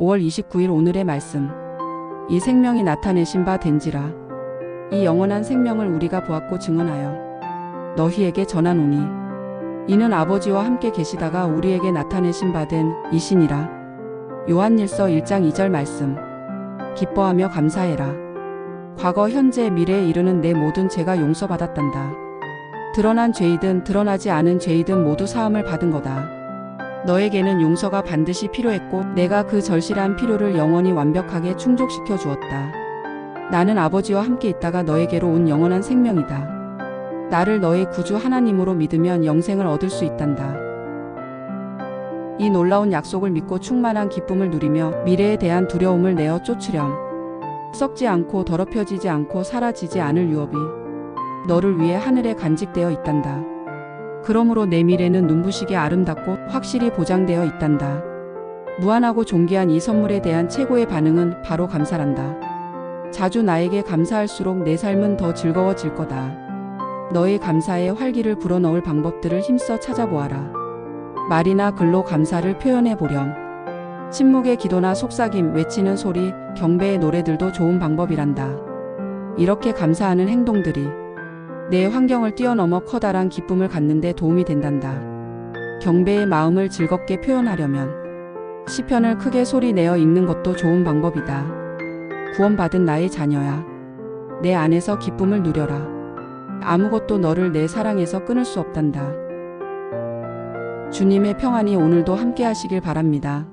5월 29일 오늘의 말씀. 이 생명이 나타내신 바 된지라. 이 영원한 생명을 우리가 보았고 증언하여 너희에게 전하노니 이는 아버지와 함께 계시다가 우리에게 나타내신 바 된 이신이라. 요한일서 1장 2절 말씀. 기뻐하며 감사해라. 과거, 현재, 미래에 이르는 내 모든 죄가 용서받았단다. 드러난 죄이든 드러나지 않은 죄이든 모두 사함을 받은 거다. 너에게는 용서가 반드시 필요했고 내가 그 절실한 필요를 영원히 완벽하게 충족시켜 주었다. 나는 아버지와 함께 있다가 너에게로 온 영원한 생명이다. 나를 너의 구주 하나님으로 믿으면 영생을 얻을 수 있단다. 이 놀라운 약속을 믿고 충만한 기쁨을 누리며 미래에 대한 두려움을 내어 쫓으렴. 썩지 않고 더럽혀지지 않고 사라지지 않을 유업이 너를 위해 하늘에 간직되어 있단다. 그러므로 내 미래는 눈부시게 아름답고 확실히 보장되어 있단다. 무한하고 존귀한 이 선물에 대한 최고의 반응은 바로 감사란다. 자주 나에게 감사할수록 내 삶은 더 즐거워질 거다. 너의 감사에 활기를 불어넣을 방법들을 힘써 찾아보아라. 말이나 글로 감사를 표현해 보렴. 침묵의 기도나 속삭임, 외치는 소리, 경배의 노래들도 좋은 방법이란다. 이렇게 감사하는 행동들이 내 환경을 뛰어넘어 커다란 기쁨을 갖는데 도움이 된단다. 경배의 마음을 즐겁게 표현하려면 시편을 크게 소리 내어 읽는 것도 좋은 방법이다. 구원받은 나의 자녀야. 내 안에서 기쁨을 누려라. 아무것도 너를 내 사랑에서 끊을 수 없단다. 주님의 평안이 오늘도 함께 하시길 바랍니다.